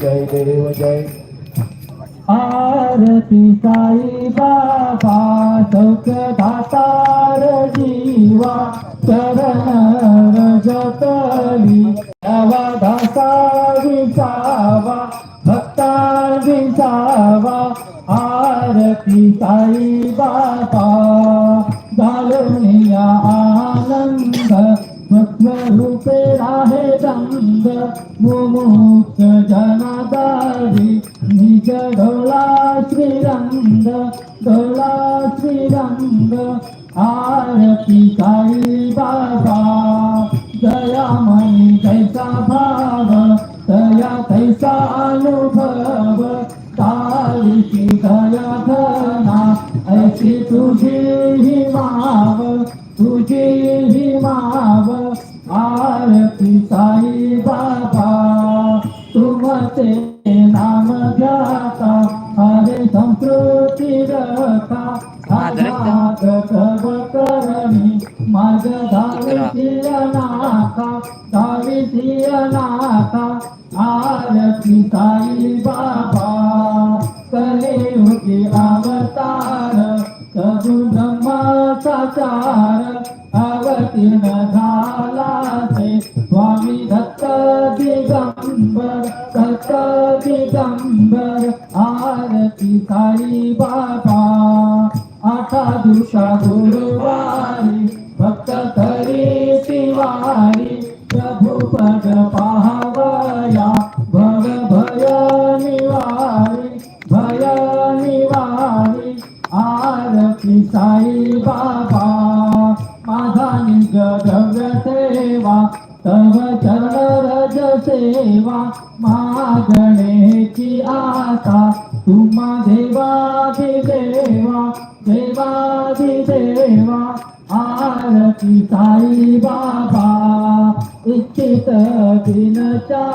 जय देव जय। आरती साई बाबा सौख्य दातार जीवा चरण रजतली अवधासा विसावा भक्ता विसावा आरती साई बाबा घालून आनंद रूपे राहे चंद मुमुक्त जनदारी निज डोळा श्रीरंग डोळा श्रीरंग आरती साई बाबा दयामयी जैसा भाव दया तैसा अनुभव तारीची दया घना ऐसी तुझी ही माव तुझी ही माव बाबा तुमचे नाम घ्याता हरे संस्कृती कव करणी माझ धावी नाथा धावी नाथा. आरती साई बाबा कलियुगी अवतार प्रभू ब्रह्माचा चार अवतीर्ण झाला स्वामी दत्त दिगंबर दत्त दिगंबर आरती साई बाबा. आठा दिवसा गुरुवारी भक्त तरी तिवारी प्रभु पद पाहावया भव भय निवारी भय निवारी आरती साई बाबा. माझा निज सेवा तव चरण रज सेवा मागणेची आता तुम्हा देवाधि देवा देवाधि देवा आरती साई बाबा. इच्छित दिनच्या